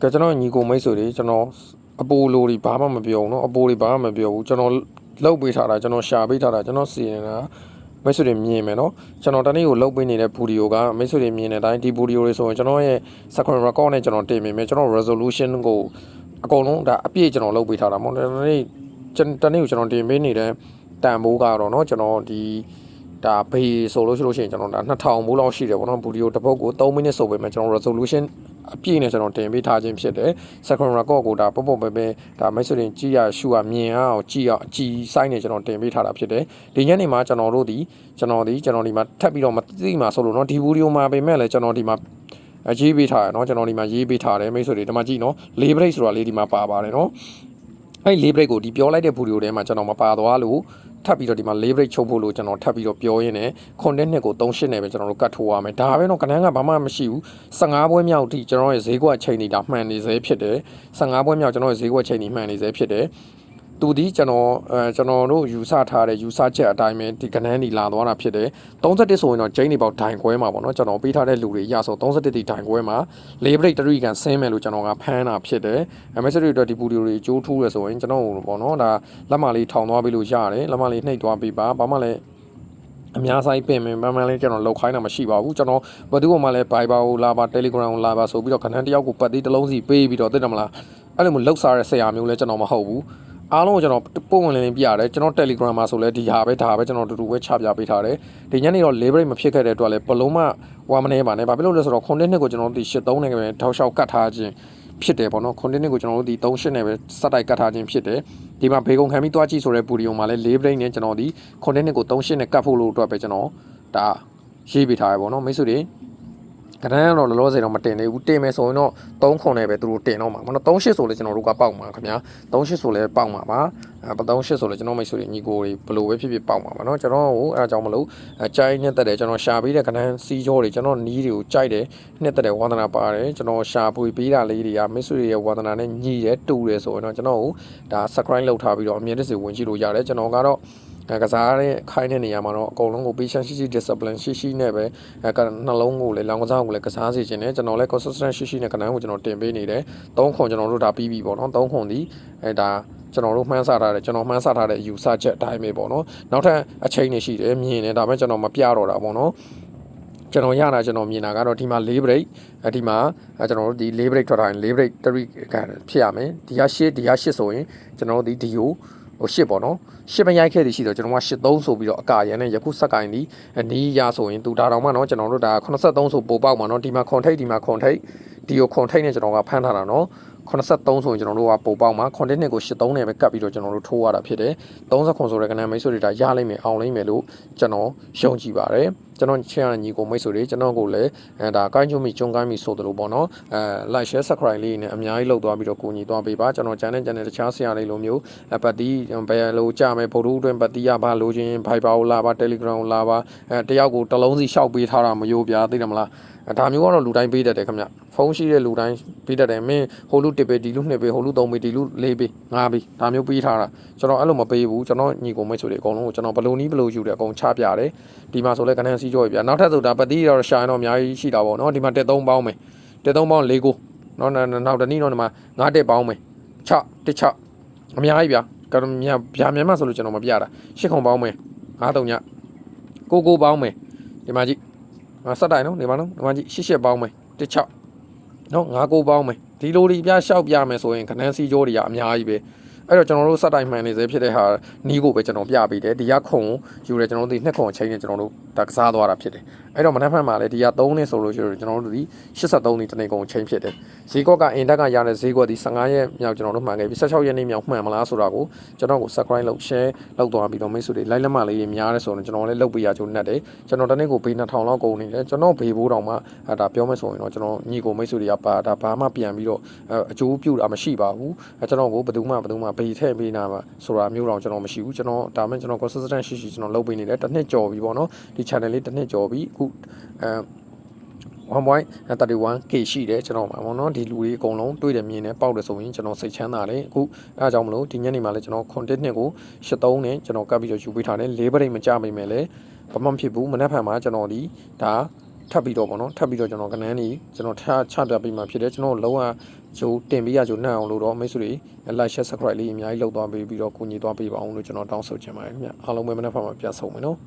ကဲကျွန်တော်ညီကိုမိတ်ဆွေတွေကျွန်တော်အပိုလိုတွေဘာမှမပြောဘူးเนาะအပိုတွေဘာမှမပြောဘူးကျွန်တော်လောက်ပေးထားတာကျွန်တော်ရှာပေးထားတာကျွန်တော်စီနေတာမိတ်ဆွေတွေမြင်မယ်เนาะကျွန်တော်တနေ့ကိုလောက်ပေးနေတဲ့ဗီဒီယိုကမိတ်ဆွေတွေမြင်တဲ့အတိုင်းဒီဗီဒီယိုတွေဆိုရင်ကျွန်တော်ရဲ့ screen record နဲ့ကျွန်တော်တင်မိမယ်ကျွန်တော် resolution ကိုအကုန်လုံးဒါအပြည့်ကျွန်တော်လောက်ပေးထားတာမဟုတ်တနေ့ကျွန်တနေ့ကိုကျွန်တော်တင်ပေးနေတဲ့တန်ဖိုးကတော့เนาะကျွန်တော်ဒီဒါဘေးဆိုလို့ရှိလို့ရှိရင်ကျွန်တော်ဒါ2000ဘူးလောက်ရှိတယ်ပေါ့နော်ဗီဒီယိုတစ်ပုတ်ကို3မိနစ်ဆိုပေမဲ့ကျွန်တော် resolution အပြည့်နဲ့ကျွန်တော်တင်ပေးထားခြင်းဖြစ်တယ် second record ကိုဒါပေါ့ပေါ့ပဲပဲဒါမိတ်ဆွေတွေကြည့်ရရှုရမြင်အောင်ကြည့်ရအကြည့်စိုင်းနေကျွန်တော်တင်ပေးထားတာဖြစ်တယ်ဒီညနေမှာကျွန်တော်တို့ဒီကျွန်တော်ဒီကျွန်တော်ဒီမှာထပ်ပြီးတော့မသိမှာဆိုလို့เนาะဒီဗီဒီယိုမှာပေမဲ့လည်းကျွန်တော်ဒီမှာအရေးပေးထားရเนาะကျွန်တော်ဒီမှာရေးပေးထားတယ်မိတ်ဆွေတွေဒီမှာကြည့်เนาะလေးဘရိတ်ဆိုတာလေးဒီမှာပါပါတယ်เนาะအဲ့လေးဘရိတ်ကိုဒီပြောလိုက်တဲ့ဗီဒီယိုထဲမှာကျွန်တော်မပါသွားလို့ ထပ်ပြီးတော့ဒီမှာ leverage ချုပ်ဖို့လို့ကျွန်တော်ထပ်ပြီးတော့ပြောရင်းနဲ့ content နှစ်ကို38နဲ့ပဲကျွန်တော်တို့ကတ်ထိုးရမယ်ဒါပဲတော့ကနန်းကဘာမှမရှိဘူး15ပွဲမြောက်အထိကျွန်တော်ရဲ့ဈေးကွက်ချိန်နေတာမှန်နေစေဖြစ်တယ်15ပွဲမြောက်ကျွန်တော်ရဲ့ဈေးကွက်ချိန်နေမှန်နေစေဖြစ်တယ် သူဒီကျွန်တော်အဲကျွန်တော်တို့ယူဆထားတဲ့ယူဆချက်အတိုင်းပဲဒီကနန်းဒီလာသွားတာဖြစ်တယ်31ဆိုရင်တော့ဂျိန်းနေပေါက်ဒိုင်ခွဲမှာပေါ့နော်ကျွန်တော်ပေးထားတဲ့လူတွေရဆို31ဒီဒိုင်ခွဲမှာလေးဘရိတ်တရီကန်ဆင်းမယ်လို့ကျွန်တော်ကဖမ်းတာဖြစ်တယ်အမက်ဆရီတို့ဒီပူဒီတွေကြိုးထူးရဆိုရင်ကျွန်တော်ပေါ့နော်ဒါလက်မလေးထောင်သွားပြီးလို့ရတယ်လက်မလေးနှိပ်သွားပြီးပါဘာမှလည်းအများဆိုင်ပင်ပင်ပန်းပန်းလေးကျွန်တော်လောက်ခိုင်းတာမရှိပါဘူးကျွန်တော်ဘယ်သူမှလည်း Viber ကိုလာပါ Telegram ကိုလာပါဆိုပြီးတော့ခဏတယောက်ကိုပတ်သေးတစ်လုံးစီပေးပြီးတော့သိတယ်မလားအဲ့လိုမျိုးလောက်စားတဲ့ဆရာမျိုးလဲကျွန်တော်မဟုတ်ဘူး အားလုံးကိုကျွန်တော်ပုံဝင်လင်းလင်းပြရတယ်ကျွန်တော် Telegram မှာဆိုလဲဒီဟာပဲဒါပဲကျွန်တော်တူတူပဲချပြပေးထားတယ်ဒီညနေတော့ leverage မဖြစ်ခဲ့တဲ့အတွက်လဲဘလုံးမဝါမနေပါနဲ့ဘာဖြစ်လို့လဲဆိုတော့ content နှစ်ကိုကျွန်တော်ဒီ83နဲ့ပဲထောက်လျှောက်ကတ်ထားခြင်းဖြစ်တယ်ပေါ့နော် content ကိုကျွန်တော်တို့ဒီ38နဲ့ပဲစက်တိုက်ကတ်ထားခြင်းဖြစ်တယ်ဒီမှာဘေကုံခံပြီးတွားကြည့်ဆိုတဲ့ပူဒီယုံမှာလဲ၄ brain နဲ့ကျွန်တော်ဒီ content ကို38နဲ့ကတ်ဖို့လို့အတွက်ပဲကျွန်တော်ဒါရေးပေးထားရပေါ့နော်မိတ်ဆွေတွေ ကတန်းတော့လောလောဆယ်တော့မတင်သေးဘူးတင်မယ်ဆိုရင်တော့3ခွန်နဲ့ပဲသူတို့တင်တော့မှာမနော်38ဆိုလဲကျွန်တော်တို့ကပေါက်မှာခင်ဗျာ38ဆိုလဲပေါက်မှာပါအဲ38ဆိုလဲကျွန်တော်မိတ်ဆွေတွေညီကိုတွေဘလို့ပဲဖြစ်ဖြစ်ပေါက်မှာပါနော်ကျွန်တော်ဟိုအဲအကြောင်းမလို့အဲကြိုင်းနဲ့တက်တယ်ကျွန်တော်ရှာပေးတဲ့ကတန်းစီးကြောတွေကျွန်တော်နီးတွေကိုကြိုက်တယ်နှစ်တက်တယ်ဝါသနာပါတယ်ကျွန်တော်ရှာပွေပေးတာလေးတွေကမိတ်ဆွေတွေရဲ့ဝါသနာနဲ့ညီတယ်တူတယ်ဆိုရင်တော့ကျွန်တော်ဟိုဒါ subscribe လုပ်ထားပြီးတော့အမြဲတစေဝင်ကြည့်လို့ရတယ်ကျွန်တော်ကတော့ အဲကစားတဲ့ခိုင်းတဲ့နေရာမှာတော့အကုန်လုံးကို patient ရှိရှိ discipline ရှိရှိနဲ့ပဲအဲကနှလုံးကိုလည်းလောင်ကစားကိုလည်းကစားစေခြင်းနဲ့ကျွန်တော်လည်း consistent ရှိရှိနဲ့ကနန်းကိုကျွန်တော်တင်ပေးနေတယ်၃ခွန်ကျွန်တော်တို့ဒါပြီးပြီပေါ့နော်၃ခွန်ဒီအဲဒါကျွန်တော်တို့မှန်းဆထားတယ်ကျွန်တော်မှန်းဆထားတဲ့ယူဆချက်အတိုင်းပဲပေါ့နော်နောက်ထပ်အချိန်နေရှိတယ်မြင်နေဒါပေမဲ့ကျွန်တော်မပြတော့တာပေါ့နော်ကျွန်တော်ရတာကျွန်တော်မြင်တာကတော့ဒီမှာ၄ break အဲဒီမှာအဲကျွန်တော်တို့ဒီ၄ break ထွက်တိုင်း၄ break 3ကန်ဖြစ်ရမယ်ဒီက8ဒီက8ဆိုရင်ကျွန်တော်တို့ဒီဒီကို ဟိုရှစ်ပေါ့နော်ရှစ်မရိုက်ခဲ့သည်ရှိတော့ကျွန်တော်က83ဆိုပြီးတော့အကာရန်နဲ့ယခုဆက်ကင်သည်နီးရဆိုရင်တူတာတောင်မှနော်ကျွန်တော်တို့ဒါ83ဆိုပိုပေါက်မှာနော်ဒီမှာခွန်ထိတ်ဒီမှာခွန်ထိတ်ဒီကိုခွန်ထိတ်နဲ့ကျွန်တော်ကဖမ်းထားတာနော်83ဆိုရင်ကျွန်တော်တို့ကပိုပေါက်မှာခွန်ထိတ်နဲ့ကို83နဲ့ပဲကပ်ပြီးတော့ကျွန်တော်တို့ထိုးရတာဖြစ်တယ်39ဆိုတဲ့ကဏ္ဍမိတ်ဆွေတွေဒါရလိမ့်မယ်အောင်လိမ့်မယ်လို့ကျွန်တော်ယုံကြည်ပါတယ်ကျွန်တော်ချင်ရညီကိုမိတ်ဆွေတွေကျွန်တော်ကိုလည်းအဲဒါကိုင်းချုံမီကျုံကိုင်းမီဆိုတယ်လို့ပေါ့နော်အဲ like share subscribe လေးနဲ့အများကြီးလုပ်သွားပြီးတော့ကိုညီသွားပေးပါကျွန်တော် channel channel တခြားဆရာလေးလိုမျိုးအပတ်တီးဘယ်လိုကြမယ်ဗုဒ္ဓအတွင်းပတ်တီးရပါလို့ချင်း Viber ကိုလာပါ Telegram ကိုလာပါအဲတယောက်ကိုတစ်လုံးစီရှောက်ပေးထားတာမယိုးပြသိတယ်မလားအဲဒါမျိုးကတော့လူတိုင်းပေးတတ်တယ်ခင်ဗျဖုန်းရှိတဲ့လူတိုင်းပေးတတ်တယ်မင်းဟိုလူတစ်ပေးဒီလူနှစ်ပေးဟိုလူသုံးပေးဒီလူလေးပေးငါးပေးဒါမျိုးပေးထားတာကျွန်တော်အဲ့လိုမပေးဘူးကျွန်တော်ညီကိုမိတ်ဆွေတွေအကုန်လုံးကိုကျွန်တော်ဘလို့နီးဘလို့ယူတယ်အကုန်ချပြတယ်ဒီမှာဆိုလဲကနန်းစီကြော်ပြနောက်ထပ်ဆိုဒါပတိတော့ရှာရင်တော့အများကြီးရှိတာပေါ့နော်ဒီမှာတက်သုံးပေါင်းမယ်တက်သုံးပေါင်း၄ကိုနော်နောက်တနည်းတော့ဒီမှာငါးတက်ပေါင်းမယ်ချတစ်ချအများကြီးဗျာကရမြဗျာမြန်မာဆိုလို့ကျွန်တော်မပြတာရှစ်ခုံပေါင်းမယ်ငါးတုံညကိုကိုပေါင်းမယ်ဒီမှာကြည့်စက်တိုင်နော်ဒီမှာနော်ဒီမှာကြည့်ရှစ်ရှစ်ပေါင်းမယ်တစ်ချနော်ငါးကိုပေါင်းမယ်ဒီလိုဒီပြရှောက်ပြမယ်ဆိုရင်ခနန်းစီကြောတွေကအများကြီးပဲအဲ့တော့ကျွန်တော်တို့စက်တိုင်မှန်နေစေဖြစ်တဲ့ဟာနီးကိုပဲကျွန်တော်ပြပေးတယ်ဒီကခုံယူတယ်ကျွန်တော်တို့ဒီနှစ်ခုံအချိန်နဲ့ကျွန်တော်တို့ဒါကစားသွားတာဖြစ်တယ်အဲ့တော့မနက်ဖြန်မှာလည်းဒီက3နှစ်ဆိုလို့ရှိရင်ကျွန်တော်တို့ဒီ83နှစ်တနေကုန်အချိန်ဖြစ်တယ်ဈေးကွက်ကအင်တက်ကရတဲ့ဈေးကွက်ဒီ15ရက်မြောက်ကျွန်တော်တို့မှန်ခဲ့ပြီ16ရက်နေ့မြောက်မှန်မလားဆိုတာကိုကျွန်တော်ကို subscribe လုပ် share လုပ်သွားပြီးတော့မိတ်ဆွေတွေ like လက်မလေးတွေများတယ်ဆိုတော့ကျွန်တော်လည်းလုပ်ပေးရချိုးနဲ့တယ်ကျွန်တော်တနေ့ကိုပေး2000လောက်ကုန်နေတယ်ကျွန်တော်ဘေးဘိုးတောင်မှအဲဒါပြောမယ်ဆိုရင်တော့ကျွန်တော်ညီကိုမိတ်ဆွေတွေကပါဒါဘာမှပြန်ပြီးတော့အကျိုးပြုတာမရှိပါဘူးအဲကျွန်တော်ကိုဘယ်သူမှဘယ်သူမှဘေးထည့်ပေးနာမှာဆိုတာမျိုးတော့ကျွန်တော်မရှိဘူးကျွန်တော်ဒါမှကျွန်တော် consistent ရှိရှိကျွန်တော်လုပ်ပေးနေတယ်တစ်နှစ်ကြော်ပြီပေါ့နော်ဒီ channel လေးတစ်နှစ်ကြော်ပြီအခုအဲ 1.31k ရှိတယ်ကျွန်တော်မှာပေါ့နော်ဒီလူတွေအကုန်လုံးတွေ့တယ်မြင်တယ်ပေါက်တယ်ဆိုရင်ကျွန်တော်စိတ်ချမ်းသာတယ်အခုအဲအကြောင်းမလို့ဒီညနေမှာလည်းကျွန်တော် content နှစ်ကို83နဲ့ကျွန်တော်ကပ်ပြီးတော့ယူပေးထားတယ်၄ပရိတ်မကြမိမယ်လေဘာမှမဖြစ်ဘူးမနက်ဖြန်မှာကျွန်တော်ဒီဒါထပ်ပြီးတော့ပေါ့နော်ထပ်ပြီးတော့ကျွန်တော်ကနန်းနေကျွန်တော်ထချပြပေးမှဖြစ်တယ်ကျွန်တော်လုံးဝကျိုးတင်ပေးရကျိုးနှံ့အောင်လို့တော့မိတ်ဆွေတွေ like share subscribe လေးအများကြီးလုပ်သွားပေးပြီးတော့ကူညီသွားပေးပါအောင်လို့ကျွန်တော်တောင်းဆိုချင်ပါတယ်ခင်ဗျအားလုံးပဲမနေ့ဖက်မှာပြတ်ဆုံးမယ်နော်